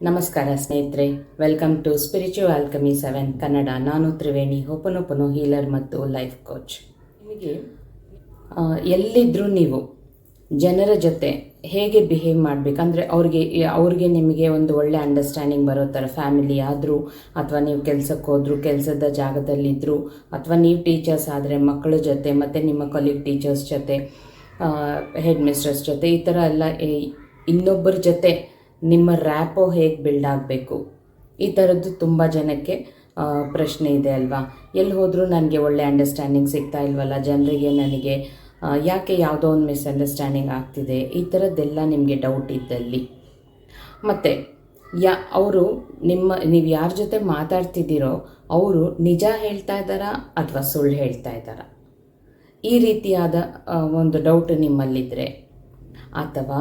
ನಮಸ್ಕಾರ ಸ್ನೇಹಿತರೆ welcome to spiritual alchemy seven Kannada ನಾನು ತ್ರಿವೇಣಿ, ಹೋಪನೊಪನು ಹೀಲರ್ ಮತ್ತು ಲೈಫ್ ಕೋಚ್ ನಿಮಗೆ ಎಲ್ಲಿದ್ದರೂ ನೀವು ಜನರ ಜೊತೆ ಹೇಗೆ ಬಿಹೇವ್ ಮಾಡಬೇಕಂದ್ರೆ ಅವ್ರಿಗೆ ಅವ್ರಿಗೆ ನಿಮಗೆ ಒಂದು ಒಳ್ಳೆ ಅಂಡರ್ಸ್ಟ್ಯಾಂಡಿಂಗ್ ಬರೋ ಥರ ಫ್ಯಾಮಿಲಿ ಆದರೂ, ಅಥವಾ ನೀವು ಕೆಲಸಕ್ಕೆ ಹೋದರೂ, ಕೆಲಸದ ಜಾಗದಲ್ಲಿದ್ದರೂ ಅಥವಾ ನೀವು ಟೀಚರ್ಸ್ ಆದರೆ ಮಕ್ಕಳ ಜೊತೆ ಮತ್ತು ನಿಮ್ಮ ಕೊಲೀಗ್ ಟೀಚರ್ಸ್ ಜೊತೆ ಹೆಡ್ ಮಿಸ್ಟ್ರೆಸ್ ಜೊತೆ ಈ ಥರ ಎಲ್ಲ ಇನ್ನೊಬ್ಬರ ಜೊತೆ ನಿಮ್ಮ ರ್ಯಾಪೋ ಹೇಗೆ ಬಿಲ್ಡ್ ಆಗಬೇಕು? ಈ ಥರದ್ದು ತುಂಬ ಜನಕ್ಕೆ ಪ್ರಶ್ನೆ ಇದೆ ಅಲ್ವಾ? ಎಲ್ಲಿ ಹೋದರೂ ನನಗೆ ಒಳ್ಳೆ ಅಂಡರ್ಸ್ಟ್ಯಾಂಡಿಂಗ್ ಸಿಗ್ತಾ ಇಲ್ವಲ್ಲ? ಜನರಿಗೆ ನನಗೆ ಯಾಕೆ ಯಾವುದೋ ಒಂದು ಮಿಸ್ಅಂಡರ್ಸ್ಟ್ಯಾಂಡಿಂಗ್ ಆಗ್ತಿದೆ? ಈ ಥರದ್ದೆಲ್ಲ ನಿಮಗೆ ಡೌಟ್ ಇದ್ದಲ್ಲಿ. ಮತ್ತು, ಯಾ, ಅವರು ನಿಮ್ಮ, ನೀವು ಯಾರ ಜೊತೆ ಮಾತಾಡ್ತಿದ್ದೀರೋ, ಅವರು ನಿಜ ಹೇಳ್ತಾ ಇದ್ದಾರಾ ಅಥವಾ ಸುಳ್ಳು ಹೇಳ್ತಾ ಇದ್ದಾರಾ? ಈ ರೀತಿಯಾದ ಒಂದು ಡೌಟ್ ನಿಮ್ಮಲ್ಲಿದ್ದರೆ ಅಥವಾ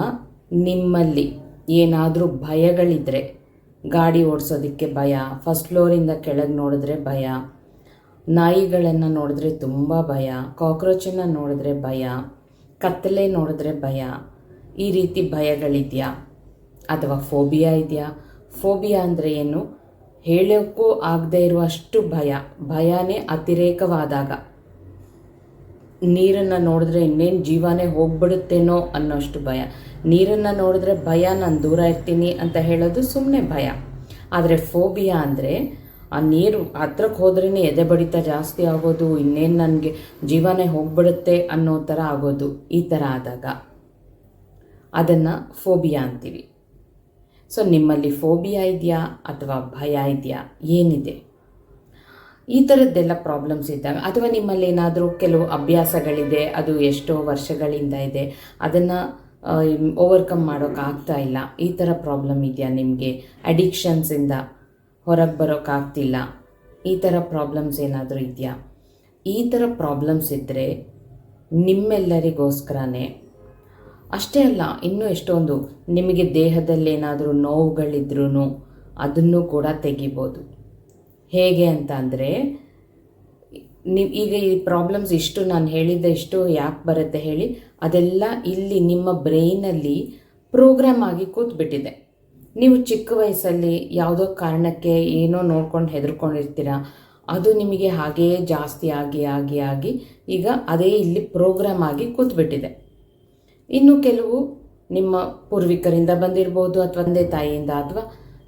ನಿಮ್ಮಲ್ಲಿ ಏನಾದರೂ ಭಯಗಳಿದ್ದರೆ ಗಾಡಿ ಓಡಿಸೋದಕ್ಕೆ ಭಯ ಫಸ್ಟ್ ಫ್ಲೋರಿಂದ ಕೆಳಗೆ ನೋಡಿದ್ರೆ ಭಯ, ನಾಯಿಗಳನ್ನು ನೋಡಿದ್ರೆ ತುಂಬ ಭಯ, ಕಾಕ್ರೋಚನ್ನು ನೋಡಿದ್ರೆ ಭಯ ಕತ್ತಲೆ ನೋಡಿದ್ರೆ ಭಯ, ಈ ರೀತಿ ಭಯಗಳಿದೆಯಾ? ಅಥವಾ ಫೋಬಿಯಾ ಇದೆಯಾ? ಫೋಬಿಯಾ ಅಂದರೆ ಏನು? ಹೇಳೋಕ್ಕೂ ಆಗದೇ ಇರುವಷ್ಟು ಭಯ, ಭಯನೇ ಅತಿರೇಕವಾದಾಗ. ನೀರನ್ನು ನೋಡಿದ್ರೆ ಇನ್ನೇನು ಜೀವನೇ ಹೋಗ್ಬಿಡುತ್ತೇನೋ ಅನ್ನೋಷ್ಟು ಭಯ. ನೀರನ್ನು ನೋಡಿದ್ರೆ ಭಯ, ನಾನು ದೂರ ಇರ್ತೀನಿ ಅಂತ ಹೇಳೋದು ಸುಮ್ಮನೆ ಭಯ. ಆದರೆ ಫೋಬಿಯಾ ಅಂದರೆ ಆ ನೀರು ಹತ್ರಕ್ಕೆ ಹೋದ್ರೇ ಎದೆ ಬಡಿತ ಜಾಸ್ತಿ ಆಗೋದು, ಇನ್ನೇನು ನನಗೆ ಜೀವನೇ ಹೋಗ್ಬಿಡುತ್ತೆ ಅನ್ನೋ ಥರ ಆಗೋದು ಈ ಥರ ಆದಾಗ. ಅದನ್ನು ಫೋಬಿಯಾ ಅಂತೀವಿ. ಸೊ ನಿಮ್ಮಲ್ಲಿ ಫೋಬಿಯಾ ಇದೆಯಾ ಅಥವಾ ಭಯ ಇದೆಯಾ? ಏನಿದೆ? ಈ ಥರದ್ದೆಲ್ಲ ಪ್ರಾಬ್ಲಮ್ಸ್ ಇದ್ದಾಗ ಅಥವಾ ನಿಮ್ಮಲ್ಲಿ ಏನಾದರೂ ಕೆಲವು ಅಭ್ಯಾಸಗಳಿದೆ, ಅದು ಎಷ್ಟೋ ವರ್ಷಗಳಿಂದ ಇದೆ, ಅದನ್ನು ಓವರ್ಕಮ್ ಮಾಡೋಕ್ಕಾಗ್ತಾ ಇಲ್ಲ. ಈ ಥರ ಪ್ರಾಬ್ಲಮ್ ಇದೆಯಾ ನಿಮಗೆ? ಅಡಿಕ್ಷನ್ಸಿಂದ ಹೊರಗೆ ಬರೋಕ್ಕಾಗ್ತಿಲ್ಲ ಈ ಥರ ಪ್ರಾಬ್ಲಮ್ಸ್ ಏನಾದರೂ ಇದೆಯಾ? ಈ ಥರ ಪ್ರಾಬ್ಲಮ್ಸ್ ಇದ್ದರೆ ನಿಮ್ಮೆಲ್ಲರಿಗೋಸ್ಕರನೇ, ಅಷ್ಟೇ ಅಲ್ಲ, ಇನ್ನೂ ಎಷ್ಟೊಂದು ನಿಮಗೆ ದೇಹದಲ್ಲಿ ಏನಾದರೂ ನೋವುಗಳಿದ್ರೂ ಅದನ್ನು ಕೂಡ ತೆಗಿಬೋದು. ಹೇಗೆ ಅಂತ ಅಂದರೆ, ನೀವು ಈಗ ಈ ಪ್ರಾಬ್ಲಮ್ಸ್ ಇಷ್ಟು ನಾನು ಹೇಳಿದ್ದ ಇಷ್ಟು ಯಾಕೆ ಬರುತ್ತೆ ಹೇಳಿ, ಅದೆಲ್ಲ ಇಲ್ಲಿ ನಿಮ್ಮ ಬ್ರೈನಲ್ಲಿ ಪ್ರೋಗ್ರಾಮ್ ಆಗಿ ಕೂತ್ಬಿಟ್ಟಿದೆ. ನೀವು ಚಿಕ್ಕ ವಯಸ್ಸಲ್ಲಿ ಯಾವುದೋ ಕಾರಣಕ್ಕೆ ಏನೋ ನೋಡ್ಕೊಂಡು ಹೆದರ್ಕೊಂಡಿರ್ತೀರ, ಅದು ನಿಮಗೆ ಹಾಗೇ ಜಾಸ್ತಿ ಆಗಿ ಆಗಿ ಆಗಿ ಈಗ ಅದೇ ಇಲ್ಲಿ ಪ್ರೋಗ್ರಾಮ್ ಆಗಿ ಕೂತ್ಬಿಟ್ಟಿದೆ. ಇನ್ನು ಕೆಲವು ನಿಮ್ಮ ಪೂರ್ವಿಕರಿಂದ ಬಂದಿರ್ಬೋದು ಅಥವಾ ತಂದೆ ತಾಯಿಯಿಂದ ಅಥವಾ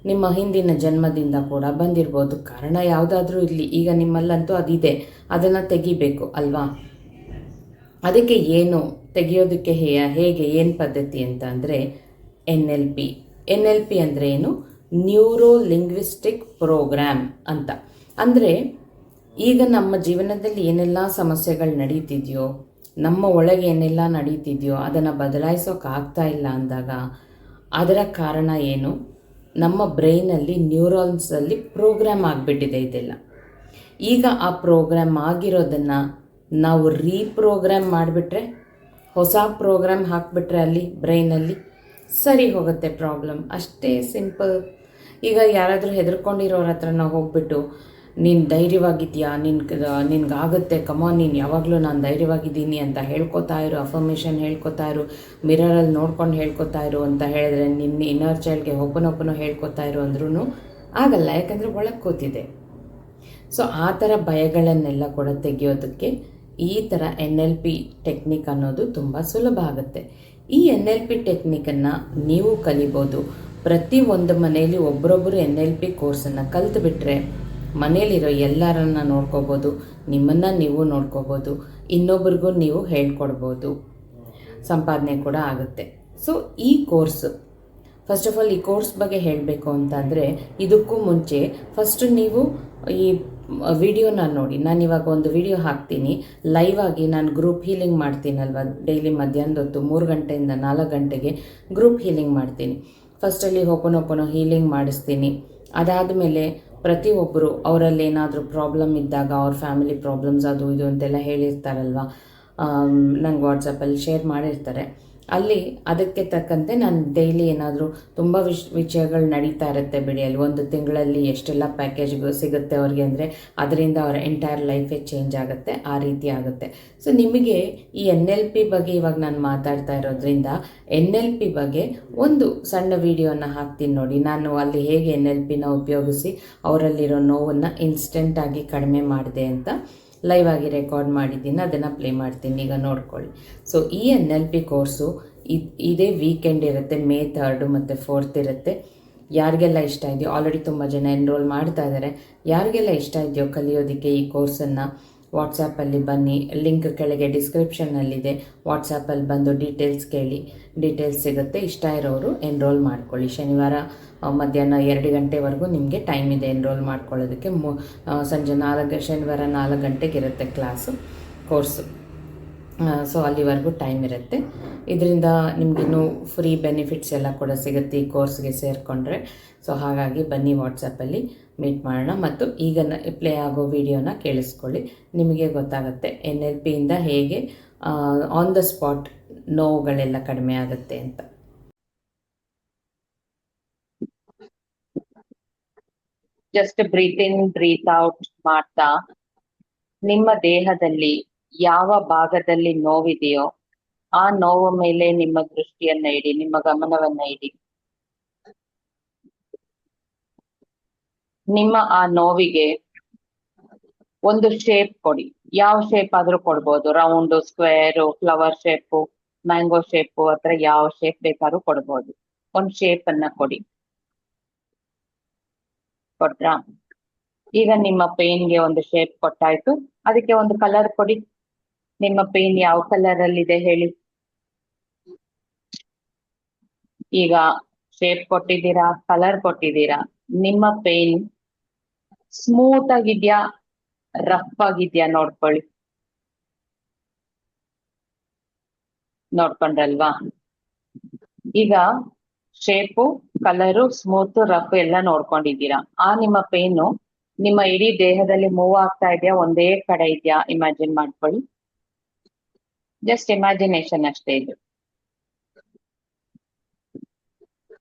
ನಿಮ್ಮ ಹಿಂದಿನ ಜನ್ಮದಿಂದ ಕೂಡ ಬಂದಿರ್ಬೋದು. ಕಾರಣ ಯಾವುದಾದ್ರೂ ಇರಲಿ. ಈಗ ನಿಮ್ಮಲ್ಲಂತೂ ಅದಿದೆ. ಅದನ್ನು ತೆಗಿಬೇಕು, ಅಲ್ವಾ? ಅದಕ್ಕೆ ಏನು ತೆಗೆಯೋದಕ್ಕೆ ಹೇ, ಹೇಗೆ, ಏನು ಪದ್ಧತಿ ಅಂತ ಅಂದರೆ N L P. N L P ಅಂದರೆ ಏನು? ನ್ಯೂರೋ ಲಿಂಗ್ವಿಸ್ಟಿಕ್ ಪ್ರೋಗ್ರಾಮ್ ಅಂತ. ಅಂದರೆ ಈಗ ನಮ್ಮ ಜೀವನದಲ್ಲಿ ಏನೆಲ್ಲ ಸಮಸ್ಯೆಗಳು ನಡೀತಿದೆಯೋ, ನಮ್ಮ ಒಳಗೆ ಏನೆಲ್ಲ ನಡೀತಿದೆಯೋ, ಅದನ್ನು ಬದಲಾಯಿಸೋಕ್ಕಾಗ್ತಾ ಇಲ್ಲ ಅಂದಾಗ ಅದರ ಕಾರಣ ಏನು? ನಮ್ಮ ಬ್ರೈನಲ್ಲಿ ನ್ಯೂರಾನ್ಸಲ್ಲಿ ಪ್ರೋಗ್ರಾಮ್ ಆಗಿಬಿಟ್ಟಿದೆ ಇದೆಲ್ಲ. ಈಗ ಆ ಪ್ರೋಗ್ರಾಮ್ ಆಗಿರೋದನ್ನು ನಾವು ರೀಪ್ರೋಗ್ರಾಮ್ ಮಾಡಿಬಿಟ್ರೆ, ಹೊಸ ಪ್ರೋಗ್ರಾಮ್ ಹಾಕಿಬಿಟ್ರೆ ಅಲ್ಲಿ, ಬ್ರೈನಲ್ಲಿ ಸರಿ ಹೋಗುತ್ತೆ ಪ್ರಾಬ್ಲಮ್ ಅಷ್ಟೇ ಸಿಂಪಲ್ ಈಗ ಯಾರಾದರೂ ಹೆದರ್ಕೊಂಡಿರೋರ ಹತ್ರ ನಾವು ಹೋಗ್ಬಿಟ್ಟು ನೀನು ಧೈರ್ಯವಾಗಿದ್ಯಾ? ನಿನ್ಗೆ ಆಗುತ್ತೆ ಕಮಾನ್ ನೀನು ಯಾವಾಗಲೂ ನಾನು ಧೈರ್ಯವಾಗಿದ್ದೀನಿ ಅಂತ ಹೇಳ್ಕೊತಾ ಇರು ಅಫರ್ಮೇಷನ್ ಹೇಳ್ಕೊತಾ ಇರು ಮಿರರಲ್ಲಿ ನೋಡ್ಕೊಂಡು ಹೇಳ್ಕೊತಾ ಇರು ಅಂತ ಹೇಳಿದ್ರೆ ನಿನ್ನ ಇನ್ನರ್ ಚೈಲ್ಡ್ಗೆ ಒಬ್ಬನೊಬ್ಬನು ಹೇಳ್ಕೊತಾ ಇರು ಅಂದ್ರೂ ಆಗಲ್ಲ. ಯಾಕಂದರೆ ಒಳಗೆ ಕೂತಿದೆ. ಸೊ ಆ ಥರ ಭಯಗಳನ್ನೆಲ್ಲ ಕೂಡ ತೆಗೆಯೋದಕ್ಕೆ ಈ ಥರ ಎನ್ ಎಲ್ ಪಿ ಟೆಕ್ನಿಕ್ ಅನ್ನೋದು ತುಂಬ ಸುಲಭ ಆಗುತ್ತೆ. ಈ ಎನ್ ಎಲ್ ಪಿ ಟೆಕ್ನಿಕನ್ನು ನೀವು ಕಲಿಬೋದು. ಪ್ರತಿ ಒಂದು ಮನೆಯಲ್ಲಿ ಒಬ್ಬರೊಬ್ಬರು ಎನ್ ಎಲ್ ಪಿ ಕೋರ್ಸನ್ನು ಕಲ್ತ್ಬಿಟ್ರೆ ಮನೇಲಿರೋ ಎಲ್ಲರನ್ನ ನೋಡ್ಕೋಬೋದು, ನಿಮ್ಮನ್ನು ನೀವು ನೋಡ್ಕೋಬೋದು, ಇನ್ನೊಬ್ರಿಗೂ ನೀವು ಹೇಳ್ಕೊಡ್ಬೋದು. ಸಂಪಾದನೆ ಕೂಡ ಆಗುತ್ತೆ. ಸೊ ಈ ಕೋರ್ಸ್ ಫಸ್ಟ್ ಆಫ್ ಆಲ್ ಈ ಕೋರ್ಸ್ ಬಗ್ಗೆ ಹೇಳಬೇಕು ಅಂತಂದರೆ, ಇದಕ್ಕೂ ಮುಂಚೆ ಫಸ್ಟ್ ನೀವು ಈ ವಿಡಿಯೋನ ನೋಡಿ. ನಾನು ಇವಾಗ ಒಂದು ವಿಡಿಯೋ ಹಾಕ್ತೀನಿ. ಲೈವ್ ಆಗಿ ನಾನು ಗ್ರೂಪ್ ಹೀಲಿಂಗ್ ಮಾಡ್ತೀನಲ್ವ? ಡೈಲಿ ಮಧ್ಯಾಹ್ನದ ಹೊತ್ತು ಮೂರು ಗಂಟೆಯಿಂದ ನಾಲ್ಕು ಗಂಟೆಗೆ ಗ್ರೂಪ್ ಹೀಲಿಂಗ್ ಮಾಡ್ತೀನಿ. ಫಸ್ಟಲ್ಲಿ ಓಪನ್ ಹೀಲಿಂಗ್ ಮಾಡಿಸ್ತೀನಿ. ಅದಾದಮೇಲೆ ಪ್ರತಿಯೊಬ್ಬರು ಅವರಲ್ಲಿ ಏನಾದರೂ ಪ್ರಾಬ್ಲಮ್ ಇದ್ದಾಗ ಅವ್ರ ಫ್ಯಾಮಿಲಿ ಪ್ರಾಬ್ಲಮ್ಸ್ ಅದು ಇದು ಅಂತೆಲ್ಲ ಹೇಳಿರ್ತಾರಲ್ವ? ನಂಗೆ ವಾಟ್ಸಪ್ಪಲ್ಲಿ ಶೇರ್ ಮಾಡಿರ್ತಾರೆ. ಅಲ್ಲಿ ಅದಕ್ಕೆ ತಕ್ಕಂತೆ ನಾನು ಡೈಲಿ ಏನಾದರೂ ತುಂಬ ವಿಷ್, ವಿಷಯಗಳು ನಡೀತಾ ಇರುತ್ತೆ ಬಿಡಿ. ಅಲ್ಲಿ ಒಂದು ತಿಂಗಳಲ್ಲಿ ಎಷ್ಟೆಲ್ಲ ಪ್ಯಾಕೇಜ್ ಸಿಗುತ್ತೆ ಅವ್ರಿಗೆ ಅಂದರೆ ಅದರಿಂದ ಅವರ ಎಂಟೈರ್ ಲೈಫೇ ಚೇಂಜ್ ಆಗುತ್ತೆ, ಆ ರೀತಿ ಆಗುತ್ತೆ. ಸೊ ನಿಮಗೆ ಈ ಎನ್ ಎಲ್ ಪಿ ಬಗ್ಗೆ ಇವಾಗ ನಾನು ಮಾತಾಡ್ತಾ ಇರೋದ್ರಿಂದ ಎನ್ ಎಲ್ ಪಿ ಬಗ್ಗೆ ಒಂದು ಸಣ್ಣ ವಿಡಿಯೋನ ಹಾಕ್ತೀನಿ ನೋಡಿ. ನಾನು ಅಲ್ಲಿ ಹೇಗೆ ಎನ್ ಎಲ್ ಪಿನ ಉಪಯೋಗಿಸಿ ಅವರಲ್ಲಿರೋ ನೋವನ್ನು ಇನ್ಸ್ಟೆಂಟಾಗಿ ಕಡಿಮೆ ಮಾಡಿದೆ ಅಂತ ಲೈವ್ ಆಗಿ ರೆಕಾರ್ಡ್ ಮಾಡಿದ್ದೀನಿ, ಅದನ್ನು ಪ್ಲೇ ಮಾಡ್ತೀನಿ, ಈಗ ನೋಡ್ಕೊಳ್ಳಿ. ಸೊ ಈ ಎನ್ ಎಲ್ ಪಿ ಕೋರ್ಸು ಇದೇ ವೀಕೆಂಡ್ ಇರುತ್ತೆ ಮೇ ಥರ್ಡು ಮತ್ತು ಫೋರ್ತ್ ಇರುತ್ತೆ. ಯಾರಿಗೆಲ್ಲ ಇಷ್ಟ ಇದೆಯೋ ಆಲ್ರೆಡಿ ತುಂಬ ಜನ ಎನ್ರೋಲ್ ಮಾಡ್ತಾ ಇದ್ದಾರೆ ಯಾರಿಗೆಲ್ಲ ಇಷ್ಟ ಇದೆಯೋ ಕಲಿಯೋದಕ್ಕೆ ಈ ಕೋರ್ಸನ್ನು ವಾಟ್ಸಪ್ಪಲ್ಲಿ ಬನ್ನಿ. ಲಿಂಕ್ ಕೆಳಗೆ ಡಿಸ್ಕ್ರಿಪ್ಷನ್ನಲ್ಲಿದೆ ವಾಟ್ಸಪ್ಪಲ್ಲಿ ಬಂದು ಡೀಟೇಲ್ಸ್ ಕೇಳಿ. ಡೀಟೇಲ್ಸ್ ಸಿಗುತ್ತೆ. ಇಷ್ಟ ಇರೋರು ಎನ್ರೋಲ್ ಮಾಡ್ಕೊಳ್ಳಿ. ಶನಿವಾರ ಮಧ್ಯಾಹ್ನ ಎರಡು ಗಂಟೆವರೆಗೂ ನಿಮಗೆ ಟೈಮ್ ಇದೆ ಎನ್ರೋಲ್ ಮಾಡ್ಕೊಳ್ಳೋದಕ್ಕೆ. ಮು ಸಂಜೆ ನಾಲ್ಕು, ಶನಿವಾರ ನಾಲ್ಕು ಗಂಟೆಗೆ ಇರುತ್ತೆ ಕ್ಲಾಸು ಕೋರ್ಸು ಸೊ ಅಲ್ಲಿವರೆಗೂ ಟೈಮ್ ಇರುತ್ತೆ. ಇದರಿಂದ ನಿಮಗಿನ್ನೂ ಫ್ರೀ ಬೆನಿಫಿಟ್ಸ್ ಎಲ್ಲ ಕೂಡ ಸಿಗುತ್ತೆ ಈ ಕೋರ್ಸ್ಗೆ ಸೇರಿಕೊಂಡ್ರೆ. ಸೊ ಹಾಗಾಗಿ ಬನ್ನಿ ವಾಟ್ಸಪ್ಪಲ್ಲಿ ಮೀಟ್ ಮಾಡೋಣ. ಮತ್ತು ಈಗ ಪ್ಲೇ ಆಗೋ ವಿಡಿಯೋನ ಕೇಳಿಸ್ಕೊಳ್ಳಿ. ನಿಮಗೆ ಗೊತ್ತಾಗುತ್ತೆ ಎನ್ ಎಲ್ ಪಿಯಿಂದ ಹೇಗೆ ಆನ್ ದ ಸ್ಪಾಟ್ ನೋವುಗಳೆಲ್ಲ ಕಡಿಮೆ ಆಗುತ್ತೆ ಅಂತ. Just breathe in breathe out ಮಾಡ್ತಾ, ನಿಮ್ಮ ದೇಹದಲ್ಲಿ ಯಾವ ಭಾಗದಲ್ಲಿ ನೋವಿದೆಯೋ ಆ ನೋವು ಮೇಲೆ ನಿಮ್ಮ ದೃಷ್ಟಿಯನ್ನ ಇಡಿ, ನಿಮ್ಮ ಗಮನವನ್ನ ಇಡಿ. ನಿಮ್ಮ ಆ ನೋವಿಗೆ ಒಂದು ಶೇಪ್ ಕೊಡಿ. ಯಾವ ಶೇಪ್ ಆದ್ರೂ ಕೊಡ್ಬೋದು. Round square flower shape mango shape ಅಥವಾ ಯಾವ ಶೇಪ್ ಬೇಕಾದ್ರೂ ಕೊಡ್ಬೋದು. ಒಂದ್ ಶೇಪ್ ಅನ್ನ ಕೊಡಿ. ಕೊಟ್ರಾ? ಈಗ ನಿಮ್ಮ ಪೇನ್ಗೆ ಒಂದು ಶೇಪ್ ಕೊಟ್ಟಾಯ್ತು. ಅದಕ್ಕೆ ಒಂದು ಕಲರ್ ಕೊಡಿ. ನಿಮ್ಮ ಪೇನ್ ಯಾವ ಕಲರ್ ಅಲ್ಲಿ ಇದೆ ಹೇಳಿ? ಈಗ ಶೇಪ್ ಕೊಟ್ಟಿದ್ದೀರಾ ಕಲರ್ ಕೊಟ್ಟಿದ್ದೀರಾ? ನಿಮ್ಮ ಪೇನ್ ಸ್ಮೂತ್ ಆಗಿದ್ಯಾ ರಫ್ ಆಗಿದ್ಯಾ ನೋಡ್ಕೊಳ್ಳಿ. ನೋಡ್ಕೊಂಡ್ರಲ್ವಾ? ಈಗ ಶೇಪು ಕಲರು ಸ್ಮೂತ್ ರಫ್ ಎಲ್ಲ ನೋಡ್ಕೊಂಡಿದ್ದೀರಾ. ಆ ನಿಮ್ಮ ಪೇನು ನಿಮ್ಮ ಇಡೀ ದೇಹದಲ್ಲಿ ಮೂವ್ ಆಗ್ತಾ ಇದೆಯಾ, ಒಂದೇ ಕಡೆ ಇದೆಯಾ? ಇಮ್ಯಾಜಿನ್ ಮಾಡ್ಕೊಳ್ಳಿ. ಜಸ್ಟ್ ಇಮ್ಯಾಜಿನೇಷನ್ ಅಷ್ಟೇ ಇದು.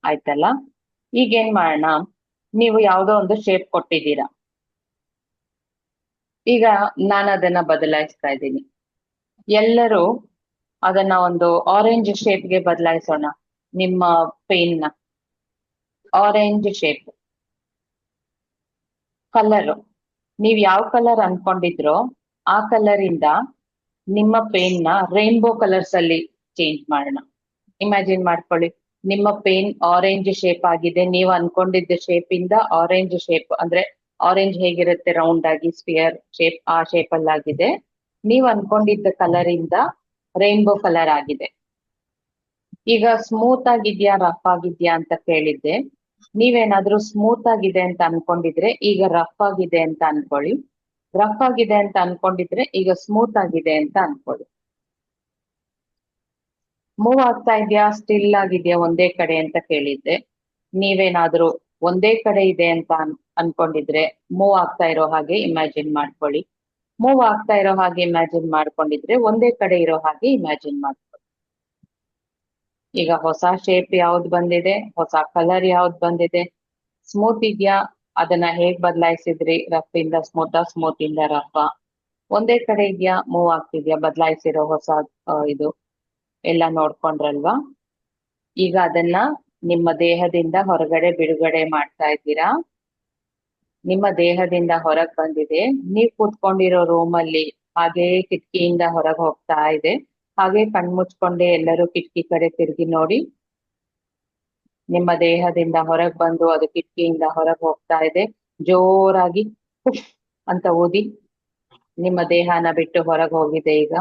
ಆಯ್ತಲ್ಲ? ಈಗ ಏನ್ ಮಾಡೋಣ? ನೀವು ಯಾವ್ದೋ ಒಂದು ಶೇಪ್ ಕೊಟ್ಟಿದ್ದೀರಾ. ಈಗ ನಾನು ಅದನ್ನ ಬದಲಾಯಿಸ್ತಾ ಇದ್ದೀನಿ. ಎಲ್ಲರೂ ಅದನ್ನ ಒಂದು ಆರೆಂಜ್ ಶೇಪ್ಗೆ ಬದಲಾಯಿಸೋಣ, ನಿಮ್ಮ ಪೇನ್ನ. ಆರೆಂಜ್ ಶೇಪ್ ಕಲರ್ ನೀವ್ ಯಾವ ಕಲರ್ ಅನ್ಕೊಂಡಿದ್ರೋ ಆ ಕಲರಿಂದ ನಿಮ್ಮ ಪೇನ್ನ ರೈನ್ಬೋ ಕಲರ್ಸ್ ಅಲ್ಲಿ ಚೇಂಜ್ ಮಾಡೋಣ. ಇಮ್ಯಾಜಿನ್ ಮಾಡ್ಕೊಳ್ಳಿ. ನಿಮ್ಮ ಪೇನ್ ಆರೆಂಜ್ ಶೇಪ್ ಆಗಿದೆ. ನೀವು ಅನ್ಕೊಂಡಿದ್ದ ಶೇಪ್ ಇಂದ ಆರೆಂಜ್ ಶೇಪ್ ಅಂದ್ರೆ ಆರೆಂಜ್ ಹೇಗಿರುತ್ತೆ? ರೌಂಡ್ ಆಗಿ ಸ್ಪಿಯರ್ ಶೇಪ್ ಆ ಶೇಪ್ ಅಲ್ಲಿ ಆಗಿದೆ. ನೀವು ಅನ್ಕೊಂಡಿದ್ದ ಕಲರಿಂದ ರೈನ್ಬೋ ಕಲರ್ ಆಗಿದೆ. ಈಗ ಸ್ಮೂತ್ ಆಗಿದ್ಯಾ? ರಫ್ ಆಗಿದ್ಯಾ ಅಂತ ಕೇಳಿದ್ದೆ. ನೀವೇನಾದ್ರೂ ಸ್ಮೂತ್ ಆಗಿದೆ ಅಂತ ಅನ್ಕೊಂಡಿದ್ರೆ ಈಗ ರಫ್ ಆಗಿದೆ ಅಂತ ಅನ್ಕೊಳ್ಳಿ. ರಫ್ ಆಗಿದೆ ಅಂತ ಅನ್ಕೊಂಡಿದ್ರೆ ಈಗ ಸ್ಮೂತ್ ಆಗಿದೆ ಅಂತ ಅನ್ಕೊಳ್ಳಿ. ಮೂವ್ ಆಗ್ತಾ ಇದೆಯಾ? ಸ್ಟಿಲ್ ಆಗಿದೆಯಾ? ಒಂದೇ ಕಡೆ ಅಂತ ಕೇಳಿದ್ದೆ. ನೀವೇನಾದ್ರೂ ಒಂದೇ ಕಡೆ ಇದೆ ಅಂತ ಅನ್, ಅನ್ಕೊಂಡಿದ್ರೆ ಮೂವ್ ಆಗ್ತಾ ಇರೋ ಹಾಗೆ ಇಮ್ಯಾಜಿನ್ ಮಾಡ್ಕೊಳ್ಳಿ. ಮೂವ್ ಆಗ್ತಾ ಇರೋ ಹಾಗೆ ಇಮ್ಯಾಜಿನ್ ಮಾಡ್ಕೊಂಡಿದ್ರೆ ಒಂದೇ ಕಡೆ ಇರೋ ಹಾಗೆ ಇಮ್ಯಾಜಿನ್ ಮಾಡ್ಕೊಳ್ಳಿ. ಈಗ ಹೊಸ ಶೇಪ್ ಯಾವ್ದು ಬಂದಿದೆ? ಹೊಸ ಕಲರ್ ಯಾವ್ದು ಬಂದಿದೆ? ಸ್ಮೂತ್ ಇದ್ಯಾ? ಅದನ್ನ ಹೇಗ್ ಬದಲಾಯಿಸಿದ್ರಿ? ರಫ್ ಇಂದ ಸ್ಮೂತ್ ಸ್ಮೂತ್ ಇಂದ ರಫ್ ಒಂದೇ ಕಡೆ ಇದ್ಯಾ? ಮೂವ್ ಆಗ್ತಿದ್ಯಾ? ಬದಲಾಯಿಸಿರೋ ಹೊಸ ಇದು ಎಲ್ಲ ನೋಡ್ಕೊಂಡ್ರಲ್ವಾ? ಈಗ ಅದನ್ನ ನಿಮ್ಮ ದೇಹದಿಂದ ಹೊರಗಡೆ ಬಿಡುಗಡೆ ಮಾಡ್ತಾ ಇದ್ದೀರಾ? ನಿಮ್ಮ ದೇಹದಿಂದ ಹೊರಗ್ ಬಂದಿದೆ. ನೀವ್ ಕೂತ್ಕೊಂಡಿರೋ ರೂಮ್ ಅಲ್ಲಿ ಹಾಗೆ ಕಿಟಕಿಯಿಂದ ಹೊರಗೆ ಹೋಗ್ತಾ ಇದೆ. ಹಾಗೆ ಕಣ್ಮುಚ್ಕೊಂಡೆ ಎಲ್ಲರೂ ಕಿಟಕಿ ಕಡೆ ತಿರುಗಿ ನೋಡಿ ನಿಮ್ಮ ದೇಹದಿಂದ ಹೊರಗ್ ಬಂದು ಅದು ಕಿಟಕಿಯಿಂದ ಹೊರಗೆ ಹೋಗ್ತಾ ಇದೆ. ಜೋರಾಗಿ ಅಂತ ಓದಿ ನಿಮ್ಮ ದೇಹನ ಬಿಟ್ಟು ಹೊರಗೆ ಹೋಗಿದೆ ಈಗ.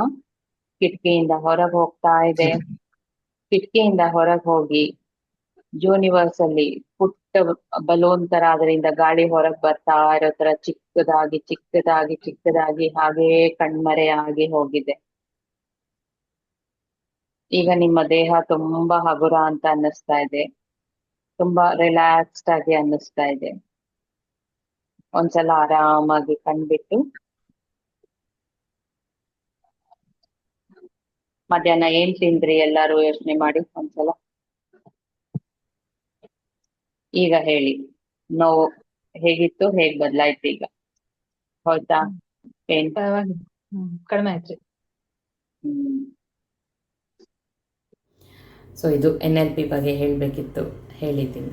ಕಿಟಕಿಯಿಂದ ಹೊರಗೆ ಹೋಗ್ತಾ ಇದೆ. ಕಿಟಕಿಯಿಂದ ಹೊರಗೆ ಹೋಗಿ ಯೂನಿವರ್ಸ್ ಅಲ್ಲಿ ಪುಟ್ಟ ಬಲೂನ್ ತರ ಅದರಿಂದ ಗಾಳಿ ಹೊರಗ್ ಬರ್ತಾ ಇರೋ ತರ ಚಿಕ್ಕದಾಗಿ ಚಿಕ್ಕದಾಗಿ ಚಿಕ್ಕದಾಗಿ ಹಾಗೇ ಕಣ್ಮರೆ ಆಗಿ ಹೋಗಿದೆ. ಈಗ ನಿಮ್ಮ ದೇಹ ತುಂಬಾ ಹಗುರ ಅಂತ ಅನ್ನಿಸ್ತಾ ಇದೆ. ತುಂಬಾ ರಿಲ್ಯಾಕ್ಸ್ಡ್ ಆಗಿ ಅನ್ನಿಸ್ತಾ ಇದೆ. ಒಂದ್ಸಲ ಆರಾಮಾಗಿ ಕಣ್ಬಿಟ್ಟು. ಮಧ್ಯಾಹ್ನ ಏನ್ ತಿಂದ್ರಿ ಎಲ್ಲಾರು ಯೋಚನೆ ಮಾಡಿ ಒಂದ್ಸಲ? ಈಗ ಹೇಳಿ. ನೋವು ಹೇಗಿತ್ತು ಹೇಗ್ ಬದ್ಲಾಯ್ತು ಈಗ? ಹೌದಾ? ಏನ್? ಹ್ಮ್ ಕಡಿಮೆ ಆಯ್ತು ಹ್ಮ್. ಸೊ ಇದು ಎನ್ ಎಲ್ ಪಿ ಬಗ್ಗೆ ಹೇಳಬೇಕಿತ್ತು. ಹೇಳಿದ್ದೀನಿ.